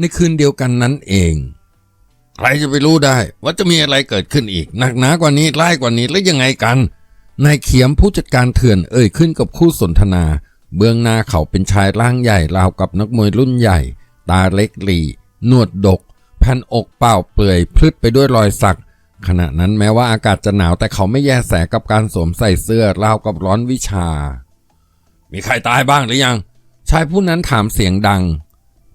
ในคืนเดียวกันนั้นเอง ใครจะไปรู้ได้ ว่าจะมีอะไรเกิดขึ้นอีก หนักหนากว่านี้ร้ายกว่านี้แล้วยังไงกัน นายเขียมผู้จัดการเถื่อนเอ่ยขึ้นกับคู่สนทนา เบื้องหน้าเขาเป็นชายร่างใหญ่ราวกับนักมวยรุ่นใหญ่ ตาเล็กหลีหนวดดกแผ่นอกเปล่าเปลือยพลึดไปด้วยรอยสัก ขณะนั้นแม้ว่าอากาศจะหนาวแต่เขาไม่แยแสกับการสวมใส่เสื้อราวกับร้อนวิชา มีใครตายบ้างหรือยัง ชายผู้นั้นถามเสียงดัง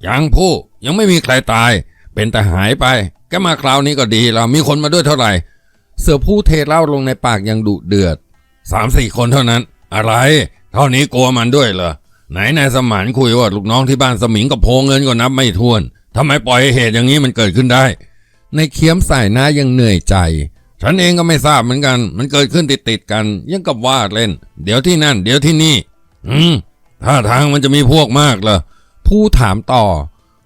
ยังผู้ยังไม่มีใครตาย เป็นแต่หายไปแกมาคราวนี้ก็ดีแล้วมีคนมาด้วยเท่าไหร่ เสือผู้เทเหล้าลงในปากยังดุเดือดสามสี่คนเท่านั้น อะไร เท่านี้กลัวมันด้วยเหรอไหนนายสมานคุยว่าลูกน้องที่บ้านสมิงกับโพงเงินก็นับไม่ถ้วนทำไมปล่อยเหตุอย่างนี้มันเกิดขึ้นได้ ในเคียมใส่หน้ายังเหนื่อยใจ ฉันเองก็ไม่ทราบเหมือนกัน มันเกิดขึ้นติดติดๆกัน ยังกับว่าเล่น เดี๋ยวที่นั่น เดี๋ยวที่นี่ อืมท่าทางมันจะมีพวกมากเหรอ ผู้ถามต่อ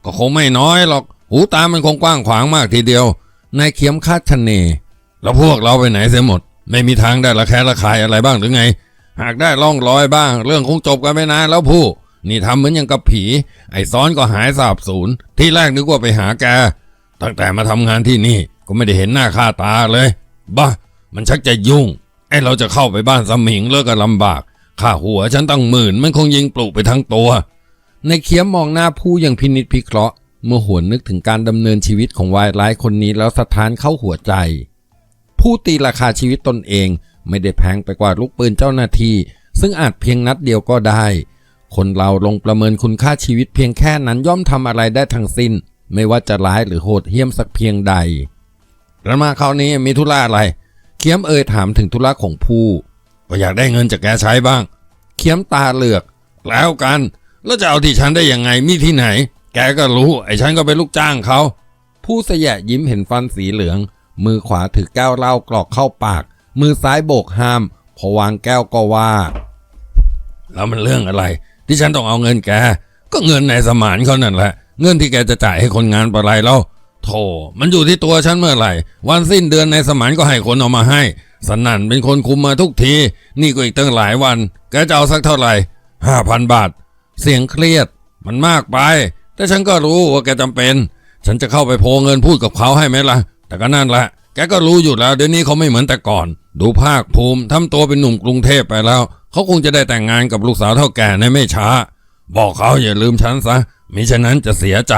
ก็คงไม่น้อยหรอก หูตามันคงกว้างขวางมากทีเดียวนายเคียมคาดคะเน แล้วพวกเราไปไหนเสียหมด ไม่มีทางได้ละแคะระคายอะไรบ้างหรือไง หากได้ล่องรอยบ้าง เรื่องคงจบกันไม่นานแล้วผู้ นี่ทำเหมือนอย่างกับผี ไอ้ซ้อนก็หายสาบสูญที่แรกนึกว่าไปหาแก ตั้งแต่มาทำงานที่นี่ก็ไม่ได้เห็นหน้าค่าตาเลย บ้า มันชักจะยุ่ง ไอ้เราจะเข้าไปบ้านสมิงเลิกก็ลำบาก ค่าหัวฉันตั้งหมื่น มันคงยิงปลุกไปทั้งตัว ในเคียมมองหน้าผู้อย่างพินิจพิเคราะห์ เมื่อหวนนึกถึงการดำเนินชีวิตของวายร้ายคนนี้แล้วสะท้านเข้าหัวใจ ผู้ตีราคาชีวิตตนเองไม่ได้แพงไปกว่าลูกปืนเจ้าหน้าที่ ซึ่งอาจเพียงนัดเดียวก็ได้ คนเราลงประเมินคุณค่าชีวิตเพียงแค่นั้นย่อมทำอะไรได้ทั้งสิ้น ไม่ว่าจะร้ายหรือโหดเหี้ยมสักเพียงใดแล้วมาคราวนี้มีธุระอะไร เคียมเอ่ยถามถึงธุระของผู้ ก็อยากได้เงินจากแกใช้บ้าง เคียมตาเหลือก แล้วกัน แล้วจะเอาที่ฉันได้ยังไงมีที่ไหน แกก็รู้ ไอ้ฉันก็เป็นลูกจ้างเขาผู้เสยะยิ้มเห็นฟันสีเหลือง มือขวาถือแก้วเหล้ากรอกเข้าปาก มือซ้ายโบกห้าม พอวางแก้วก็ว่า แล้วมันเรื่องอะไร ที่ฉันต้องเอาเงินแก ก็เงินในสมานเขานั่นแหละ เงินที่แกจะจ่ายให้คนงานปะไรแล้วโธ่มันอยู่ที่ตัวฉันเมื่อไหร่ วันสิ้นเดือนในสมานก็ให้คนเอามาให้ สนั่นเป็นคนคุมมาทุกที นี่ก็อีกตั้งหลายวัน แกจะเอาสักเท่าไหร่ห้าพันบาท เสียงเครียด มันมากไป แต่ฉันก็รู้ว่าแกจำเป็น ฉันจะเข้าไปโพเงินพูดกับเขาให้ไหมล่ะ แต่ก็นั่นแหละ แกก็รู้อยู่แล้วเดี๋ยวนี้เขาไม่เหมือนแต่ก่อน ดูภาคภูมิทำตัวเป็นหนุ่มกรุงเทพไปแล้ว เขาคงจะได้แต่งงานกับลูกสาวเท่าแก่ในไม่ช้า บอกเขาอย่าลืมฉันซะ มิฉะนั้นจะเสียใจ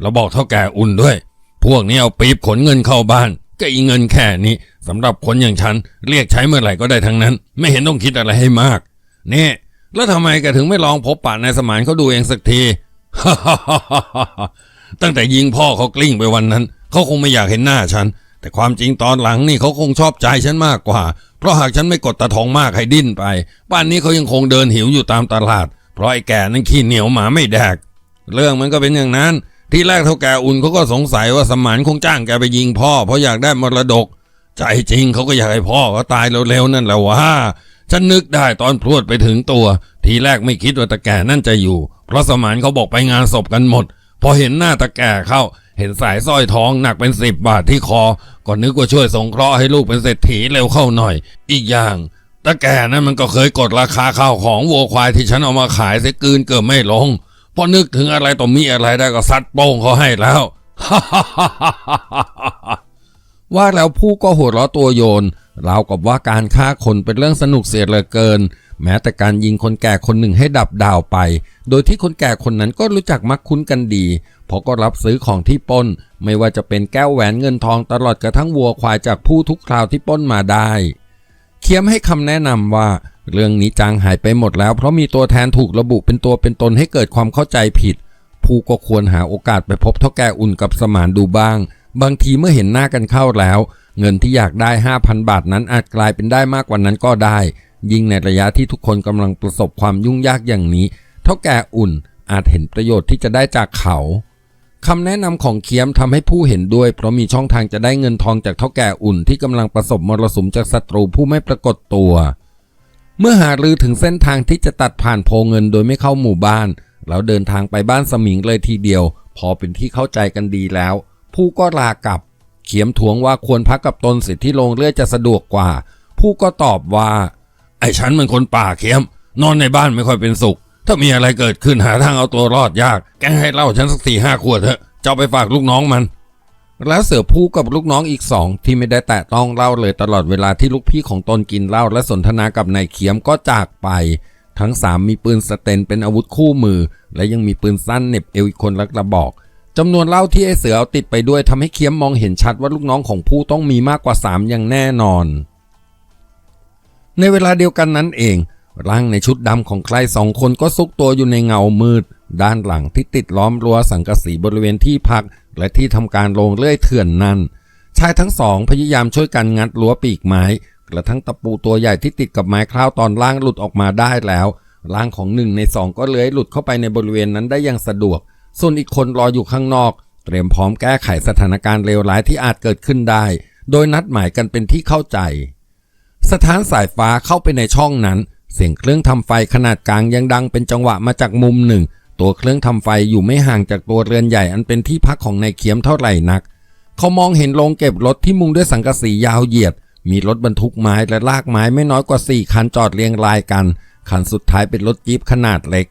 แล้วบอกเท่าแก่อุ่นด้วย พวกนี้เอาปี๊บขนเงินเข้าบ้านก็อีเงินแค่นี้สำหรับคนอย่างฉัน เรียกใช้เมื่อไหร่ก็ได้ทั้งนั้น ไม่เห็นต้องคิดอะไรให้มาก นี่ แล้วทำไมแกถึงไม่ลองพบปะนายสมานเขาดูเองสักที ตั้งแต่ยิงพ่อเขากลิ้งไปวันนั้น เขาคงไม่อยากเห็นหน้าฉัน แต่ความจริงตอนหลังนี่เขาคงชอบใจฉันมากกว่า เพราะหากฉันไม่กดตาทองมากให้ดิ้นไปป่านนี้เขายังคงเดินหิวอยู่ตามตลาด เพราะไอ้แก่นั้นขี้เหนียวหมาไม่แดก เรื่องมันก็เป็นอย่างนั้น ที่แรกเท่าแกอุ่นเขาก็สงสัยว่าสมานคงจ้างแกไปยิงพ่อเพราะอยากได้มรดก ใจจริงเขาก็อยากให้พ่อเขาตายเร็วๆนั่นแหละวะ ฉันนึกได้ตอนพรวดไปถึงตัว ทีแรกไม่คิดว่าตาแก่นั่นจะอยู่ เพราะสมานเขาบอกไปงานศพกันหมด พอเห็นหน้าตาแก่เข้า เห็นสายสร้อยทองหนักเป็นสิบบาทที่คอ ก็นึกว่าช่วยสงเคราะห์ให้ลูกเป็นเศรษฐีเร็วเข้าหน่อย อีกอย่างตาแก่นั้นมันก็เคยกดราคาข้าวของวัวควายที่ฉันเอามาขายเสียกืนเกิดไม่ลงพอนึกถึงอะไรต่อมีอะไรได้ก็ซัดโป้งเขาให้แล้วว่าแล้วผู้ก็หัวเราะตัวโยน เรากับว่าการฆ่าคนเป็นเรื่องสนุกเสียเหลือเกิน แม้แต่การยิงคนแก่คนหนึ่งให้ดับดาวไป โดยที่คนแก่คนนั้นก็รู้จักมักคุ้นกันดีเพราะก็รับซื้อของที่ปล้น ไม่ว่าจะเป็นแก้วแหวนเงินทองตลอดกระทั่งวัวควายจากผู้ทุกคราวที่ปล้นมาได้เคียมให้คำแนะนำว่า เรื่องนี้จางหายไปหมดแล้ว เพราะมีตัวแทนถูกระบุเป็นตัวเป็นตนให้เกิดความเข้าใจผิด ผู้ก็ควรหาโอกาสไปพบเท่าแก่อุ่นกับสมานดูบ้าง บางทีเมื่อเห็นหน้ากันเข้าแล้ว เงินที่อยากได้ 5,000 บาทนั้นอาจกลายเป็นได้มากกว่านั้นก็ได้ ยิ่งในระยะที่ทุกคนกำลังประสบความยุ่งยากอย่างนี้ เท่าแก่อุ่นอาจเห็นประโยชน์ที่จะได้จากเขาคำแนะนำของเคียมทำให้ผู้เห็นด้วย เพราะมีช่องทางจะได้เงินทองจากเท่าแก่อุ่นที่กำลังประสบมรสุมจากศัตรูผู้ไม่ปรากฏตัว เมื่อหารือถึงเส้นทางที่จะตัดผ่านโพเงินโดยไม่เข้าหมู่บ้าน แล้วเดินทางไปบ้านสมิงเลยทีเดียว พอเป็นที่เข้าใจกันดีแล้ว ผู้ก็ลากลับ เขียมทวงว่าควรพักกับตนสิทธิโรงเลือดจะสะดวกกว่า ผู้ก็ตอบว่า ไอ้ฉันมันคนป่าเขียม นอนในบ้านไม่ค่อยเป็นสุข ถ้ามีอะไรเกิดขึ้นหาทางเอาตัวรอดยาก แกให้เล่าฉันสักสี่ห้าขวดเถอะเจ้าไปฝากลูกน้องมัน แล้วเสือผู้กับลูกน้องอีกสองที่ไม่ได้แตะต้องเหล้าเลยตลอดเวลาที่ลูกพี่ของตนกินเหล้าและสนทนากับนายเขียมก็จากไปทั้งสามมีปืนสเตนเป็นอาวุธคู่มือ และยังมีปืนสั้นเน็บเอวอีกคนละกระบอก จำนวนเหล้าที่ไอเสือเอาติดไปด้วยทำให้เขียมมองเห็นชัดว่าลูกน้องของผู้ต้องมีมากกว่าสามอย่างแน่นอน ในเวลาเดียวกันนั้นเอง ร่างในชุดดำของใครสองคนก็ซุกตัวอยู่ในเงามืด ด้านหลังที่ติดล้อมรั้วสังกะสีบริเวณที่พัก และที่ทำการโรงเลื่อยเถื่อนนั้น ชายทั้งสองพยายามช่วยกันงัดรั้วปีกไม้กระทั่งตะปูตัวใหญ่ที่ติดกับไม้คล้าวตอนล่างหลุดออกมาได้แล้วร่างของหนึ่งในสองก็เลื้อยหลุดเข้าไปในบริเวณนั้นได้อย่างสะดวก ส่วนอีกคนรออยู่ข้างนอก เตรียมพร้อมแก้ไขสถานการณ์เลวร้ายที่อาจเกิดขึ้นได้ โดยนัดหมายกันเป็นที่เข้าใจ สถานสายฟ้าเข้าไปในช่องนั้น เสียงเครื่องทำไฟขนาดกลางยังดังเป็นจังหวะมาจากมุมหนึ่ง ตัวเครื่องทำไฟอยู่ไม่ห่างจากตัวเรือนใหญ่อันเป็นที่พักของนายเขียมเท่าไหร่นัก เขามองเห็นโรงเก็บรถที่มุงด้วยสังกะสียาวเหยียด มีรถบรรทุกไม้และลากไม้ไม่น้อยกว่า4คันจอดเรียงรายกันคันสุดท้ายเป็นรถจี๊ปขนาดเล็ก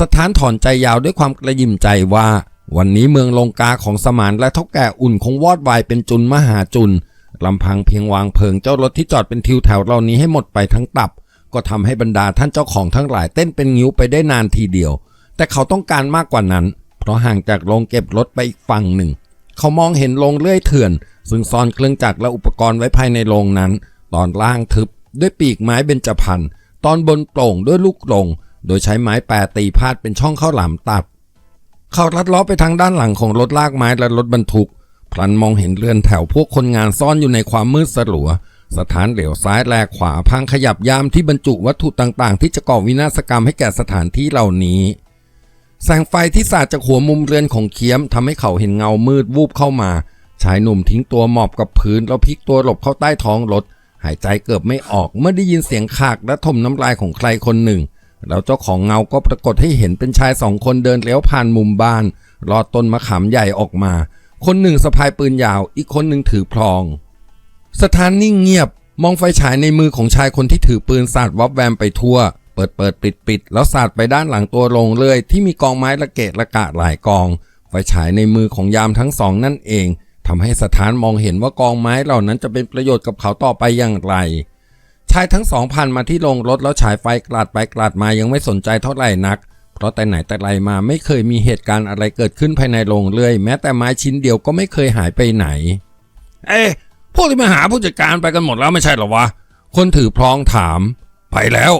สถานถอนใจยาวด้วยความกระยิมใจว่า วันนี้เมืองลงกาของสมานและเท่าแก่อุ่นคงวอดวายเป็นจุนมหาจุนลำพังเพียงวางเพลิงเจ้ารถที่จอดเป็นทิวแถวเหล่านี้ให้หมดไปทั้งตับ ก็ทำให้บรรดาท่านเจ้าของทั้งหลายเต้นเป็นงิ้วไปได้นานทีเดียว แต่เขาต้องการมากกว่านั้น เพราะห่างจากโรงเก็บรถไปอีกฝั่งหนึ่ง เขามองเห็นโรงเลื่อยเถื่อน ซึ่งซ่อนเครื่องจักรและอุปกรณ์ไว้ภายในโรงนั้น ตอนล่างทึบด้วยปีกไม้เบญจพรรณตอนบนโปร่งด้วยลูกกรง โดยใช้ไม้แปรตีพาดเป็นช่องเข้าหลามตัด เขาลัดล้อไปทางด้านหลังของรถลากไม้และรถบรรทุก พลันมองเห็นเรือนแถวพวกคนงานซ่อนอยู่ในความมืดสลัว สถานเหลวซ้ายแลขวาพังขยับยามที่บรรจุวัตถุต่างๆ ที่จะก่อวินาศกรรมให้แก่สถานที่เหล่านี้แสงไฟที่สาดจากหัวมุมเรือนของเคียมทำให้เขาเห็นเงามืดวูบเข้ามา ชายหนุ่มทิ้งตัวหมอบกับพื้นแล้วพลิกตัวหลบเข้าใต้ท้องรถ หายใจเกือบไม่ออกเมื่อได้ยินเสียงขากและถมน้ำลายของใครคนหนึ่ง แล้วเจ้าของเงาก็ปรากฏให้เห็นเป็นชายสองคนเดินเลี้ยวผ่านมุมบ้านรอดต้นมะขามใหญ่ออกมา คนหนึ่งสะพายปืนยาว อีกคนหนึ่งถือพลอง สถานนิ่งเงียบ มองไฟฉายในมือของชายคนที่ถือปืนสาดวับแวมไปทั่ว เปิดเปิดปิดปิดแล้วสาดไปด้านหลังตัวลงเลย ที่มีกองไม้ระเกะระกะหลายกอง ไฟฉายในมือของยามทั้งสองนั่นเองทำให้สถานมองเห็นว่ากองไม้เหล่านั้นจะเป็นประโยชน์กับเขาต่อไปอย่างไร ชายทั้งสองผ่านมาที่โรงรถแล้วฉายไฟกลาดไปกลาดมายังไม่สนใจเท่าไหร่นัก เพราะแต่ไหนแต่ไรมาไม่เคยมีเหตุการณ์อะไรเกิดขึ้นภายในโรงเลื่อย แม้แต่ไม้ชิ้นเดียวก็ไม่เคยหายไปไหน เอ๊พวกที่มาหาผู้จัดการไปกันหมดแล้วไม่ใช่หรอวะ คนถือพลองถาม ไปแล้ว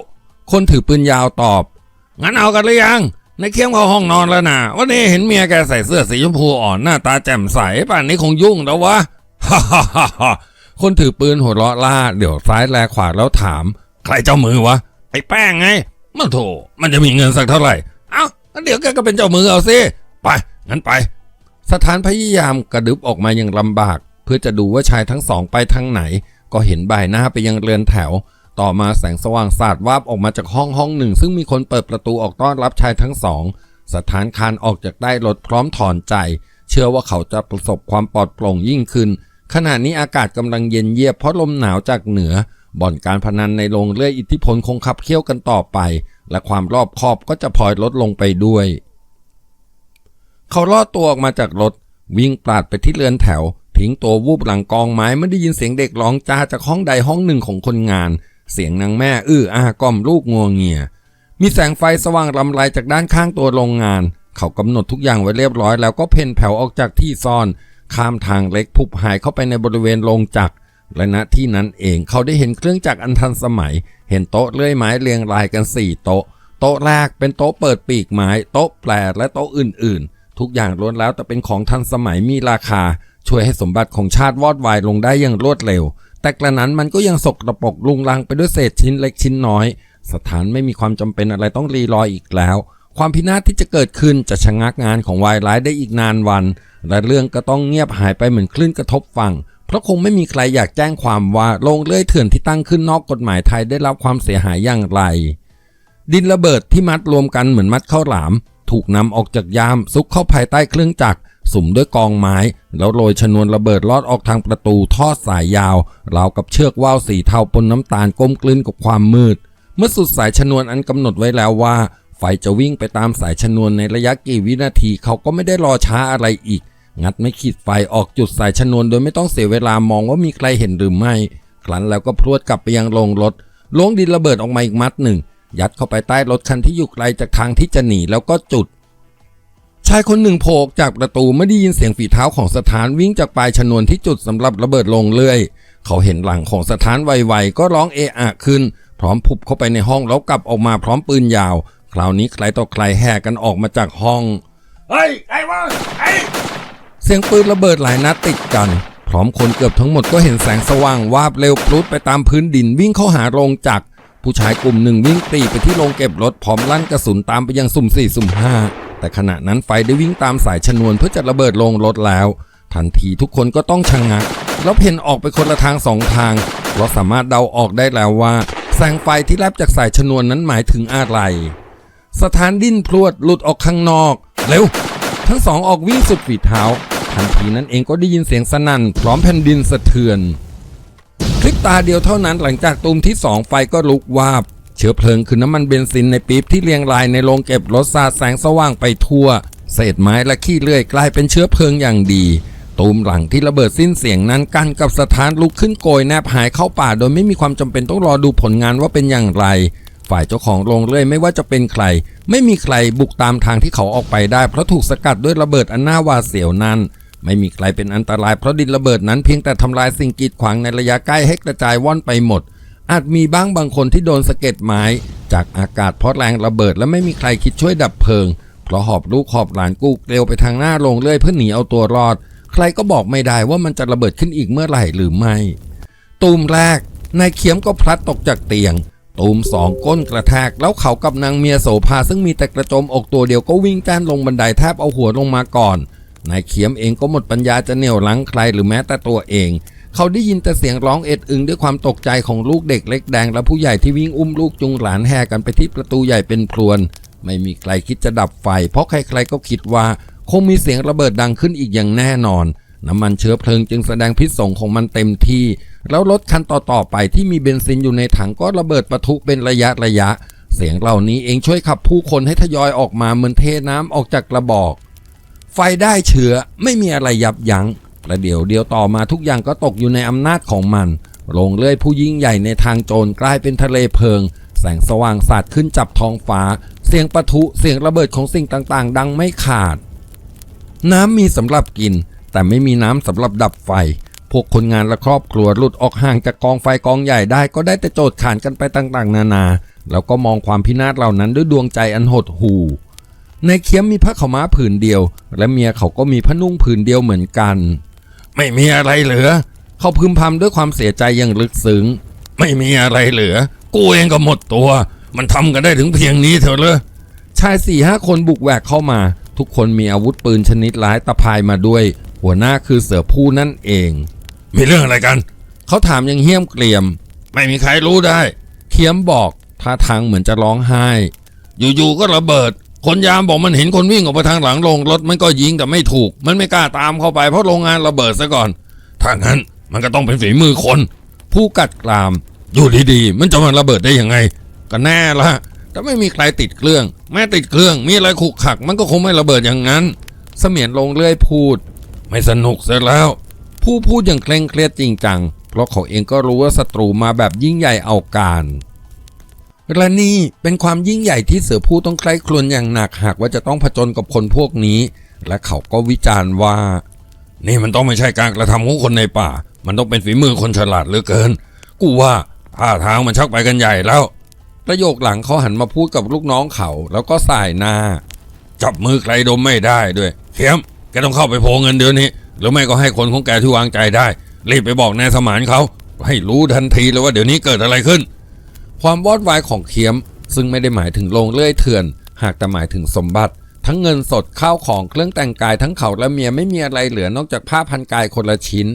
คนถือปืนยาวตอบ งั้นเอากันหรือยัง ในเคียมเข้าห้องนอนแล้วนะวันนี้เห็นเมียแกใส่เสื้อสีชมพูอ่อนหน้าตาแจ่มใสป่านนี้คงยุ่งแล้ววะ ฮ่าฮ่าฮ่า คนถือปืนหัวเราะล่าเดี๋ยวซ้ายแลขวาแล้วถาม ใครเจ้ามือวะไอ้แป้งไงมันโถมันจะมีเงินสักเท่าไหร่เอ้างั้นเดี๋ยวแกก็เป็นเจ้ามือเอาสิไปงั้นไป สถานพยายามกระดึบออกมาอย่างลำบาก เพื่อจะดูว่าชายทั้งสองไปทางไหน ก็เห็นใบหน้าไปยังเรือนแถว ต่อมาแสงสว่างสาดวาบออกมาจากห้องห้องหนึ่ง ซึ่งมีคนเปิดประตูออกต้อนรับชายทั้งสอง สถานคานออกจากใต้รถพร้อมถอนใจ เชื่อว่าเขาจะประสบความปลอดโปร่งยิ่งขึ้น ขณะนี้อากาศกำลังเย็นเยียบเพราะลมหนาวจากเหนือ บ่อนการพนันในโรงเลื่อยอิทธิพลคงขับเคี่ยวกันต่อไป และความรอบคอบก็จะพลอยลดลงไปด้วย เขาลอดตัวออกมาจากรถ วิ่งปราดไปที่เรือนแถว ทิ้งตัววูบหลังกองไม้ไม่ได้ยินเสียงเด็กร้องจ้าจากห้องใดห้องหนึ่งของคนงาน เสียงนางแม่อื้ออากล่อมลูกงัวเงียมีแสงไฟสว่างรำไรจากด้านข้างตัวโรงงาน เขากำหนดทุกอย่างไว้เรียบร้อยแล้วก็เพ่นแผ่วออกจากที่ซ่อน ข้ามทางเล็กพุบหายเข้าไปในบริเวณโรงจักรและณที่นั้นเองเขาได้เห็นเครื่องจักรอันทันสมัย เห็นโต๊ะเลื่อยไม้เรียงรายกันสี่โต๊ะ โต๊ะแรกเป็นโต๊ะเปิดปีกไม้ โต๊ะแปลและโต๊ะอื่น ๆ ทุกอย่างล้วนแล้วแต่เป็นของทันสมัยมีราคา ช่วยให้สมบัติของชาติวอดวายลงได้อย่างรวดเร็ว แต่กระนั้นมันก็ยังสกรปรกลุงลังไปด้วยเศษชิ้นเล็กชิ้นน้อย สถานไม่มีความจำเป็นอะไรต้องรีรออีกแล้ว ความพินาศที่จะเกิดขึ้นจะชะงักงานของวายร้ายได้อีกนานวัน และเรื่องก็ต้องเงียบหายไปเหมือนคลื่นกระทบฝั่ง เพราะคงไม่มีใครอยากแจ้งความว่าโรงเลื่อยเถื่อนที่ตั้งขึ้นนอกกฎหมายไทยได้รับความเสียหายอย่างไร ดินระเบิดที่มัดรวมกันเหมือนมัดข้าวหลาม ถูกนำออกจากยามซุกเข้าภายใต้เครื่องจักรสุ่มด้วยกองไม้ แล้วโรยชนวนระเบิดลอดออกทางประตูทอดสายยาวราวกับเชือกว่าวสีเทาปนน้ำตาลก้มกลืนกับความมืด เมื่อสุดสายชนวนอันกำหนดไว้แล้วว่า ไฟจะวิ่งไปตามสายชนวนในระยะกี่วินาทีเขาก็ไม่ได้รอช้าอะไรอีก งัดไม่ขีดไฟออกจุดสายชนวนโดยไม่ต้องเสียเวลามองว่ามีใครเห็นหรือไม่ ครั้นแล้วก็พรวดกลับไปยังโรงรถลวงดินระเบิดออกมาอีกมัดหนึ่ง ยัดเข้าไปใต้รถคันที่อยู่ไกลจากทางที่จะหนีแล้วก็จุด ชายคนหนึ่งโผล่จากประตูไม่ได้ยินเสียงฝีเท้าของสถานวิ่งจากปลายชนวนที่จุดสำหรับระเบิดลงเลื่อย เขาเห็นหลังของสถานไวๆก็ร้องเอะอะขึ้น พร้อมพุบเข้าไปในห้องแล้วกลับออกมาพร้อมปืนยาว คราวนี้ใครต่อใครแห่กันออกมาจากห้อง เฮ้ยไอ้วะไอ้เสียงปืนระเบิดหลายนัดติดกัน พร้อมคนเกือบทั้งหมดก็เห็นแสงสว่างวาบเร็วพลุดไปตามพื้นดินวิ่งเข้าหาโรงจักรผู้ชายกลุ่มหนึ่งวิ่งปรีไปที่โรงเก็บรถพร้อมลั่นกระสุนตามไปยังสุ่มสี่สุ่มห้าแต่ขณะนั้นไฟได้วิ่งตามสายชนวนเพื่อจะระเบิดลงรถแล้ว ทันทีทุกคนก็ต้องชะงงัก แล้วเพ่นออกไปคนละทางสองทางเพราะสามารถเดาออกได้แล้วว่า แสงไฟที่แลบจากสายชนวนนั้นหมายถึงอะไร สถานดิ้นพรวดหลุดออกข้างนอก เร็ว ทั้งสองออกวิ่งสุดฝีเท้า ทันทีนั้นเองก็ได้ยินเสียงสนั่น พร้อมแผ่นดินสะเทือน คลิปตาเดียวเท่านั้นหลังจากตูมที่สองไฟก็ลุกวาบ เชื้อเพลิงคือน้ำมันเบนซินในปี๊บที่เรียงรายในโรงเก็บรถสาดแสงสว่างไปทั่ว เศษไม้และขี้เลื่อยกลายเป็นเชื้อเพลิงอย่างดีตูมหลังที่ระเบิดสิ้นเสียงนั้นกันกับสถานลุกขึ้นโกยแนบหายเข้าป่า โดยไม่มีความจำเป็นต้องรอดูผลงานว่าเป็นอย่างไร ฝ่ายเจ้าของโรงเลื่อยไม่ว่าจะเป็นใคร ไม่มีใครบุกตามทางที่เขาออกไปได้ เพราะถูกสกัดด้วยระเบิดอันน่าหวาดเสียวนั้น ไม่มีใครเป็นอันตรายเพราะดินระเบิดนั้นเพียงแต่ทำลายสิ่งกีดขวางในระยะใกล้ให้กระจายว่อนไปหมด อาจมีบ้างบางคนที่โดนสะเก็ดไม้ จากอากาศเพราะแรงระเบิดและไม่มีใครคิดช่วยดับเพลิง เพราะหอบลูกหอบหลานกู้เร็วไปทางหน้าโรงเลื่อยเพื่อหนีเอาตัวรอด ใครก็บอกไม่ได้ว่ามันจะระเบิดขึ้นอีกเมื่อไหร่หรือไม่ ตูมแรกนายเขียมก็พลัดตกจากเตียง ตูมสองก้นกระแทกแล้วเขากับนางเมียโสภาซึ่งมีแต่กระโจมอกตัวเดียวก็วิ่งจ้านลงบันไดแทบเอาหัวลงมาก่อนนายเขียมเองก็หมดปัญญาจะเหนี่ยวหลังใครหรือแม้แต่ตัวเอง เขาได้ยินแต่เสียงร้องเอ็ดอึงด้วยความตกใจของลูกเด็กเล็กแดงและผู้ใหญ่ที่วิ่งอุ้มลูกจุงหลานแห่กันไปที่ประตูใหญ่เป็นพรวน ไม่มีใครคิดจะดับไฟ เพราะใครๆก็คิดว่า คงมีเสียงระเบิดดังขึ้นอีกอย่างแน่นอน น้ำมันเชื้อเพลิงจึงแสดงพิษสงของมันเต็มที่ แล้วรถคันต่อๆไปที่มีเบนซินอยู่ในถังก็ระเบิดปะทุเป็นระยะระยะ เสียงเหล่านี้เองช่วยขับผู้คนให้ทยอยออกมาเหมือนเทน้ำออกจากกระบอก ไฟได้เชื้อไม่มีอะไรยับยัง้งประเดี๋ยวเดียวต่อมาทุกอย่างก็ตกอยู่ในอำนาจของมันโรงเลื่อยผู้ยิ่งใหญ่ในทางโจรกลายเป็นทะเลเพลิง แสงสว่างสาดขึ้นจับท้องฟ้า เสียงปะทุเสียงระเบิดของสิ่งต่างๆ ดังไม่ขาด น้ำมีสำหรับกิน แต่ไม่มีน้ำสำหรับดับไฟ พวกคนงานและครอบครัวหลุดออกห่างจากกองไฟกองใหญ่ได้ก็ได้แต่โจดขานกันไปต่างๆ นานา แล้วก็มองความพินาศเหล่านั้นด้วยดวงใจอันหดหู่ในเคียมมีผ้าขาวม้าผืนเดียว และเมียเขาก็มีผ้านุ่งผืนเดียวเหมือนกัน ไม่มีอะไรเหลือ เขาพึมพำด้วยความเสียใจอย่างลึกซึ้งไม่มีอะไรเหลือ กูเองก็หมดตัว มันทำกันได้ถึงเพียงนี้เถอะเลยชายสี่ห้าคนบุกแหวกเข้ามา ทุกคนมีอาวุธปืนชนิดร้ายตะพายมาด้วย หัวหน้าคือเสือผู้นั่นเอง มีเรื่องอะไรกัน เขาถามอยังเหี้ยมเกรียม ไม่มีใครรู้ได้ เคียมบอกท่าทางเหมือนจะร้องไห้ อยู่ๆก็ระเบิด คนยามบอกมันเห็นคนวิ่งออกไปทางหลังโรงรถมันก็ยิงแต่ไม่ถูก มันไม่กล้าตามเข้าไปเพราะโรงงานระเบิดซะก่อน ถ้างั้นมันก็ต้องเป็นฝีมือคน ผู้กัดกราม อยู่ดีๆ มันจะมาระเบิดได้ยังไง ก็แน่ละแต่ไม่มีใครติดเครื่อง แม้ติดเครื่อง มีอะไรขุกขัก มันก็คงไม่ระเบิดอย่างนั้น เสมียนลงเลื่อยพูด ไม่สนุกเสียแล้ว ผู้พูดอย่างเคร่งเครียดจริงจัง เพราะเขาเองก็รู้ว่าศัตรูมาแบบยิ่งใหญ่เอาการและนี่เป็นความยิ่งใหญ่ที่เสือผู้ต้องใคร่ครวญอย่างหนักหากว่าจะต้องผจญกับคนพวกนี้ และเขาก็วิจารณ์ว่า นี่มันต้องไม่ใช่การกระทำของคนในป่า มันต้องเป็นฝีมือคนฉลาดเหลือเกิน กูว่าท่าทางมันชักไปกันใหญ่แล้ว ประโยคหลังเขาหันมาพูดกับลูกน้องเขาแล้วก็สายหน้า จับมือใครดมไม่ได้ด้วย เขียมแกต้องเข้าไปโพงเงินเดือนนี้ หรือไม่ก็ให้คนของแกที่วางใจได้ รีบไปบอกนายสมานเขาให้รู้ทันทีเลยว่าเดี๋ยวนี้เกิดอะไรขึ้น ความวอดวายของเคียม ซึ่งไม่ได้หมายถึงโรงเลื่อยเถื่อน หากแต่หมายถึงสมบัติ ทั้งเงินสดข้าวของเครื่องแต่งกายทั้งเขาและเมียไม่มีอะไรเหลือนอกจากผ้าพันกายคนละชิ้น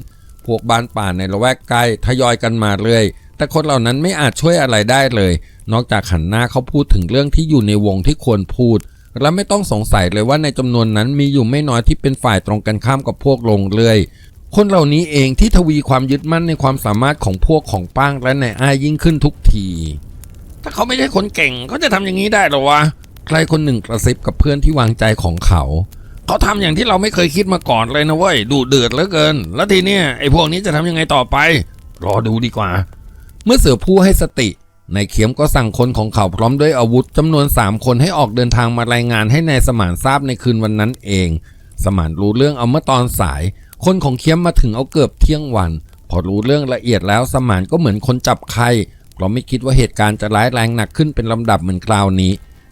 พวกบ้านป่าในละแวกใกล้ทยอยกันมาเรื่อยแต่คนเหล่านั้นไม่อาจช่วยอะไรได้เลย นอกจากหันหน้าเขาพูดถึงเรื่องที่อยู่ในวงที่ควรพูด และไม่ต้องสงสัยเลยว่าในจำนวนนั้นมีอยู่ไม่น้อยที่เป็นฝ่ายตรงกันข้ามกับพวกลงเรื่อยคนเหล่านี้เองที่ทวีความยึดมั่นในความสามารถของพวกของป้างและในายอ้ายยิ่งขึ้นทุกที ถ้าเขาไม่ใช่คนเก่งเขาจะทำอย่างนี้ได้หรอวะ ใครคนหนึ่งกระซิบกับเพื่อนที่วางใจของเขา เขาทำอย่างที่เราไม่เคยคิดมาก่อนเลยนะเว้ย ดูเดือดเหลือเกิน แล้วทีเนี้ยไอ้พวกนี้จะทำยังไงต่อไป รอดูดีกว่า เมื่อเสือผู้ให้สติ นายเขียมก็สั่งคนของเขาพร้อมด้วยอาวุธจำนวนสามคนให้ออกเดินทางมารายงานให้นายสมานทราบในคืนวันนั้นเอง สมานรู้เรื่องเอาเมื่อตอนสาย คนของเขียมมาถึงเอาเกือบเที่ยงวัน พอรู้เรื่องละเอียดแล้วสมานก็เหมือนคนจับไข้เพราะไม่คิดว่าเหตุการณ์จะร้ายแรงหนักขึ้นเป็นลำดับเหมือนคราวนี้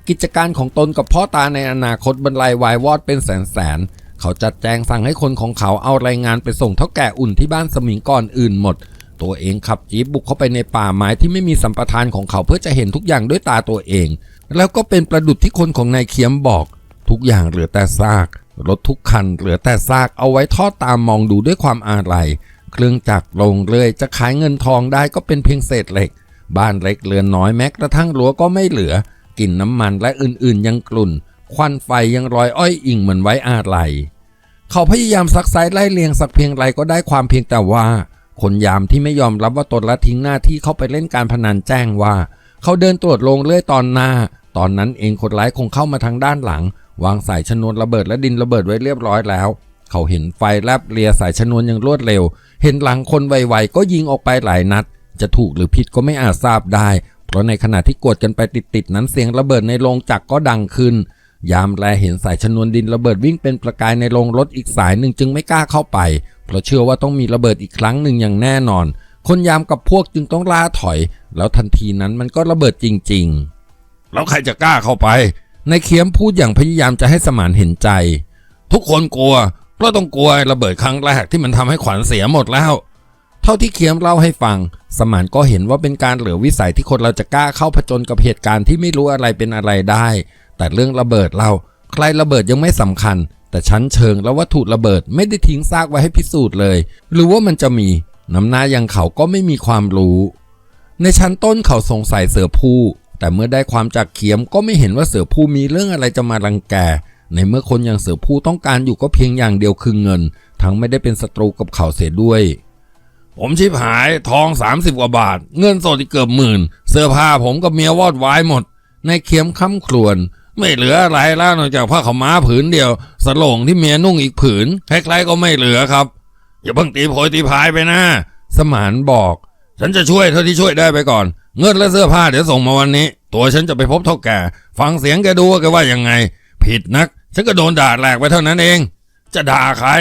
กิจการของตนกับพ่อตาในอนาคตบรรลัยวายวอดเป็นแสนแสนเขาจัดแจงสั่งให้คนของเขาเอารายงานไปส่งเท่าแก่อุ่นที่บ้านสมิงก่อนอื่นหมด ตัวเองขับจี๊ปบุกเข้าไปในป่าไม้ที่ไม่มีสัมปทานของเขาเพื่อจะเห็นทุกอย่างด้วยตาตัวเอง แล้วก็เป็นประดุจที่คนของนายเขียมบอก ทุกอย่างเหลือแต่ซาก รถทุกคันเหลือแต่ซากเอาไว้ทอดตามมองดูด้วยความอาลัยเครื่องจักรลงเลยจะขายเงินทองได้ก็เป็นเพียงเศษเหล็ก บ้านเล็กเรือนน้อยแม้กระทั่งรั้วก็ไม่เหลือกลิ่นน้ำมันและอื่นๆ ยังกลุ่น ควันไฟยังรอยอ้อยอิงเหมือนไว้อาลัยเขาพยายามซักไซไล่เลียงสักเพียงไรก็ได้ความเพียงแต่ว่า คนยามที่ไม่ยอมรับว่าตนละทิ้งหน้าที่เข้าไปเล่นการพนันแจ้งว่า เขาเดินตรวจลงเลื่อยตอนหน้า ตอนนั้นเองคนร้ายคงเข้ามาทางด้านหลัง วางสายชนวนระเบิดและดินระเบิดไว้เรียบร้อยแล้ว เขาเห็นไฟแลบเลียสายชนวนอย่างรวดเร็ว เห็นหลังคนไวๆก็ยิงออกไปหลายนัด จะถูกหรือผิดก็ไม่อาจทราบได้ เพราะในขณะที่กดกันไปติดๆนั้นเสียงระเบิดในโรงจักรก็ดังขึ้น ยามแลเห็นสายชนวนดินระเบิดวิ่งเป็นประกายในโรงรถอีกสายหนึ่งจึงไม่กล้าเข้าไป เพราะเชื่อว่าต้องมีระเบิดอีกครั้งหนึ่งอย่างแน่นอน คนยามกับพวกจึงต้องล่าถอย แล้วทันทีนั้นมันก็ระเบิดจริง ๆ แล้วใครจะกล้าเข้าไปนายเคียมพูดอย่างพยายามจะให้สมานเห็นใจ ทุกคนกลัวเพราะต้องกลัวระเบิดครั้งแรกที่มันทำให้ขวัญเสียหมดแล้ว เท่าที่เคียมเล่าให้ฟัง สมานก็เห็นว่าเป็นการเหลือวิสัยที่คนเราจะกล้าเข้าผจญกับเหตุการณ์ที่ไม่รู้อะไรเป็นอะไรได้ แต่เรื่องระเบิดเราใครระเบิดยังไม่สำคัญ แต่ชั้นเชิงและวัตถุระเบิดไม่ได้ทิ้งซากไว้ให้พิสูจน์เลย หรือว่ามันจะมีน้ำหน้ายังเขาก็ไม่มีความรู้ ในชั้นต้นเขาสงสัยเสือผู้ แต่เมื่อได้ความจากเขียมก็ไม่เห็นว่าเสือผู้มีเรื่องอะไรจะมารังแก ในเมื่อคนอย่างเสือผู้ต้องการอยู่ก็เพียงอย่างเดียวคือเงิน ทั้งไม่ได้เป็นศัตรูกับเขาเสียด้วยผมชิบหายทอง 30 กว่าบาท เงินสดอีกเกือบหมื่น เสื้อผ้าผมกับเมียวอดวายหมด ในเขียมค้ำครวญ ไม่เหลืออะไรแล้วนอกจากผ้าขาวม้าผืนเดียวสโลงที่เมียนุ่งอีกผืนใครๆก็ไม่เหลือครับ อย่าเพิ่งตีโพยตีพายไปนะ สมานบอก ฉันจะช่วยเท่าที่ช่วยได้ไปก่อน เงินและเสื้อผ้าเดี๋ยวส่งมาวันนี้ ตัวฉันจะไปพบเท่าแก่ฟังเสียงแกดูว่าแกว่ายังไง ผิดนัก ฉันก็โดนด่าแหลกไปเท่านั้นเอง จะด่าใคร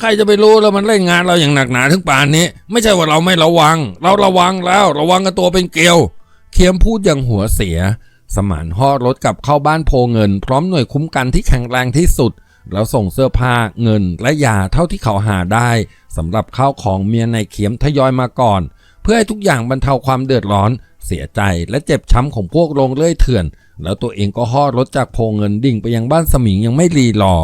ใครจะไปรู้แล้วมันเล่นงานเราอย่างหนักหนาถึงป่านนี้ ไม่ใช่ว่าเราไม่ระวัง เราระวังแล้ว ระวังกันตัวเป็นเกลียว เคียมพูดอย่างหัวเสีย สมานห่อรถกลับเข้าบ้านโพเงิน พร้อมหน่วยคุ้มกันที่แข็งแรงที่สุด แล้วส่งเสื้อผ้าเงินและยาเท่าที่เขาหาได้สำหรับข้าวของเมียในเขียมทยอยมาก่อน เพื่อให้ทุกอย่างบรรเทาความเดือดร้อน เสียใจและเจ็บช้ำของพวกโรงเลื่อยเถื่อน แล้วตัวเองก็ห่อรถจากโพเงินดิ่งไปยังบ้านสมิงยังไม่รีรอ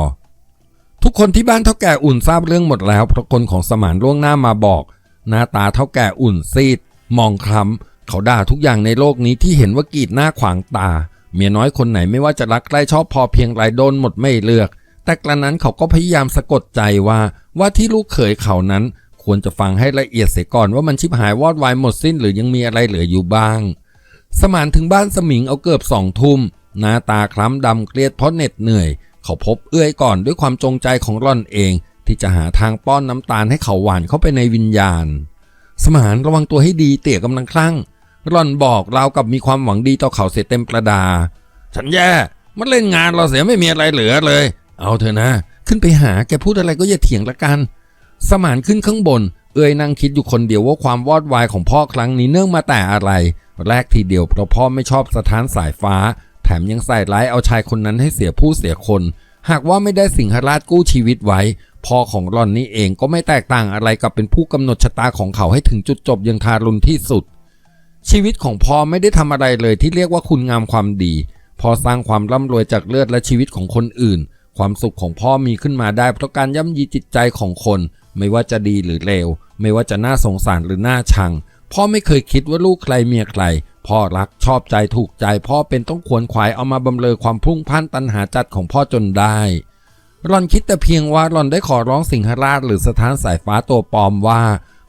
ทุกคนที่บ้านเท่าแก่อุ่นทราบเรื่องหมดแล้วเพราะคนของสมานล่วงหน้ามาบอก หน้าตาเท่าแก่อุ่นซีด มองคล้ำ เขาด่าทุกอย่างในโลกนี้ที่เห็นว่ากีดหน้าขวางตา เมียน้อยคนไหนไม่ว่าจะรักใกล้ชอบพอเพียงไรโดนหมดไม่เลือก แต่กระนั้นเขาก็พยายามสะกดใจว่าว่าที่ลูกเขยเขานั้น ควรจะฟังให้ละเอียดเสียก่อนว่ามันชิบหายวอดวายหมดสิ้นหรือยังมีอะไรเหลืออยู่บ้าง สมานถึงบ้านสมิงเอาเกือบสองทุ่มหน้าตาคล้ำดำเกลียดเพราะเหน็ดเหนื่อย เขาพบเอื้อยก่อนด้วยความจงใจของร่อนเอง ที่จะหาทางป้อนน้ำตาลให้เขาหวานเข้าไปในวิญญาณ สมานระวังตัวให้ดีเตี่ยกำลังคลั่ง ร่อนบอกราวกับมีความหวังดีต่อเขาเสียเต็มประดา ฉันแย่มันเล่นงานเราเสียไม่มีอะไรเหลือเลย เอาเถอะนะ ขึ้นไปหาแกพูดอะไรก็อย่าเถียงละกัน สมานขึ้นข้างบน เอ้ยนั่งคิดอยู่คนเดียวว่าความวอดวายของพ่อครั้งนี้เนื่องมาแต่อะไร แรกทีเดียวเพราะพ่อไม่ชอบสถานสายฟ้า แถมยังใส่ร้ายเอาชายคนนั้นให้เสียผู้เสียคน หากว่าไม่ได้สิงหราชกู้ชีวิตไว้พ่อของรอนนี่เองก็ไม่แตกต่างอะไรกับเป็นผู้กำหนดชะตาของเขาให้ถึงจุดจบอยังทารุณที่สุด ชีวิตของพ่อไม่ได้ทำอะไรเลยที่เรียกว่าคุณงามความดี พอสร้างความร่ำรวยจากเลือดและชีวิตของคนอื่น ความสุขของพ่อมีขึ้นมาได้เพราะการย่ำยีจิตใจของคน ไม่ว่าจะดีหรือเลว ไม่ว่าจะน่าสงสารหรือน่าชัง พ่อไม่เคยคิดว่าลูกใครเมียใคร พ่อรักชอบใจถูกใจ พ่อเป็นต้องควรขวายเอามาบำเรอความพุ่งพล่านตันหาจัดของพ่อจนได้รอนคิดแต่เพียงว่ารอนได้ขอร้องสิงหราชหรือสถานสายฟ้าตัวปลอมว่า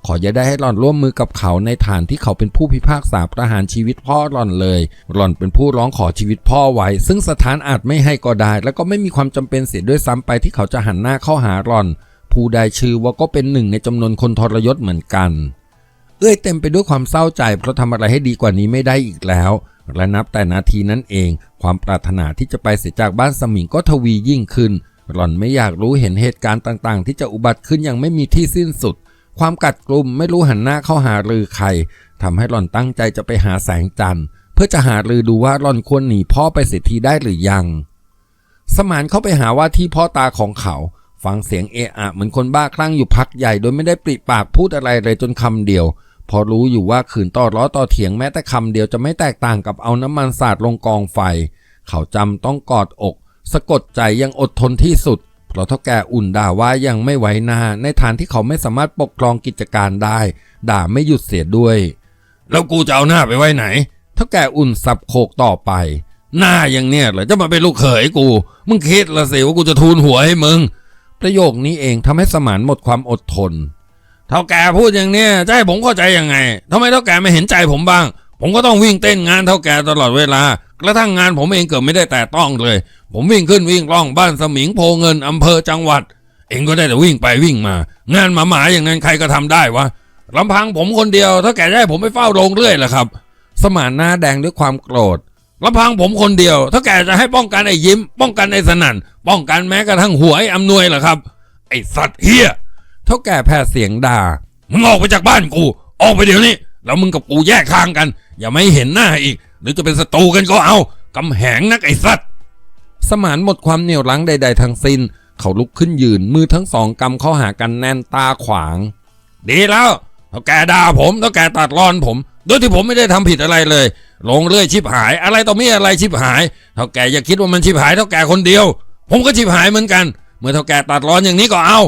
ขออย่าได้ให้หล่อนร่วมมือกับเขาในฐานที่เขาเป็นผู้พิพากษาประหารชีวิตพ่อหล่อนเลย หล่อนเป็นผู้ร้องขอชีวิตพ่อไว้ ซึ่งสถานอาจไม่ให้ก็ได้ แล้วก็ไม่มีความจำเป็นเสียด้วยซ้ำไปที่เขาจะหันหน้าเข้าหาหล่อน ผู้ใดชื่อว่าก็เป็นหนึ่งในจำนวนคนทรยศเหมือนกัน เอ้ยเต็มไปด้วยความเศร้าใจเพราะทำอะไรให้ดีกว่านี้ไม่ได้อีกแล้วและนับแต่นาทีนั้นเอง ความปรารถนาที่จะไปเสียจากบ้านสมิงก็ทวียิ่งขึ้น หล่อนไม่อยากรู้เห็นเหตุการณ์ต่างๆ ที่จะอุบัติขึ้นอย่างไม่มีที่สิ้นสุด ความกัดกลุ่มไม่รู้หันหน้าเข้าหารือใครทำให้หล่อนตั้งใจจะไปหาแสงจันทร์ เพื่อจะหารือดูว่าหล่อนควรหนีพ่อไปเสียทีได้หรือยัง สมานเข้าไปหาว่าที่พ่อตาของเขา ฟังเสียงเอะอะเหมือนคนบ้าคลั่งอยู่พักใหญ่โดยไม่ได้ปริปากพูดอะไรเลยจนคำเดียว พอรู้อยู่ว่าขืนต่อล้อต่อเถียงแม้แต่คำเดียวจะไม่แตกต่างกับเอาน้ำมันสาดลงกองไฟ เขาจำต้องกอดอก สะกดใจยังอดทนที่สุด เพราะเท่าแก่อุ่นด่าว่ายังไม่ไว้หน้า ในฐานที่เขาไม่สามารถปกครองกิจการได้ ด่าไม่หยุดเสียด้วย แล้วกูจะเอาหน้าไปไว้ไหนเท่าแก่อุ่นสับโคกต่อไป หน้าอย่างเนี้ยเหรอจะมาเป็นลูกเขยกู มึงคิดละสิว่ากูจะทูลหัวให้มึง ประโยคนี้เองทำให้สมานหมดความอดทนเท่าแกพูดอย่างเนี้ยจะให้ผมเข้าใจยังไงทำไมเท่าแกไม่เห็นใจผมบ้าง ผมก็ต้องวิ่งเต้นงานเท่าแกตลอดเวลา กระทั่งงานผมเองเกือบไม่ได้แต่ต้องเลย ผมวิ่งขึ้นวิ่งล่องบ้านสมิงโพเงินอำเภอจังหวัด เองก็ได้แต่วิ่งไปวิ่งมา งานหมาหมาอย่างนั้นใครก็ทำได้วะลำพังผมคนเดียว ถ้าแกจะให้ผมไปเฝ้าโรงเรื่อยเหรอครับ สมานหน้าแดงด้วยความโกรธลำพังผมคนเดียว ถ้าแกจะให้ป้องกันไอ้ยิ้ม ป้องกันไอ้สนั่น ป้องกันแม้กระทั่งหัวไอ้อำนวยเหรอครับ ไอ้สัตว์เฮียเท่าแก่แผ่เสียงด่ามึงออกไปจากบ้านกู ออกไปเดี๋ยวนี้แล้วมึงกับกูแยกทางกัน อย่าไม่เห็นหน้าอีก หรือจะเป็นศัตรูกันก็เอากำแหงนักไอ้สัตว์สมานหมดความเหนี่ยวรั้งใด ๆทั้งสิ้น เขาลุกขึ้นยืนมือทั้งสองกำเข้าหากันแน่นตาขวาง ดีแล้วถ้าแกด่าผมถ้าแกตัดรอนผมโดยที่ผมไม่ได้ทำผิดอะไรเลย ลงเรื่อยชิบหาย อะไรต่อมีอะไรชิบหายเท่าแกอย่าคิดว่ามันชิบหายเท่าแกคนเดียว ผมก็ชิบหายเหมือนกัน เมื่อเท่าแกตัดรอนอย่างนี้ก็เอา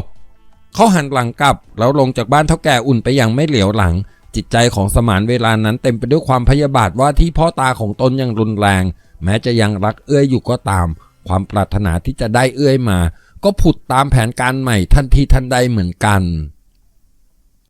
เขาหันหลังกลับแล้วลงจากบ้านเท่าแก่อุ่นไปอย่างไม่เหลียวหลัง จิตใจของสมานเวลานั้นเต็มไปด้วยความพยาบาทว่าที่พ่อตาของตนยังรุนแรง แม้จะยังรักเอื้อยอยู่ก็ตาม ความปรารถนาที่จะได้เอื้อยมา ก็ผุดตามแผนการใหม่ทันทีทันใดเหมือนกัน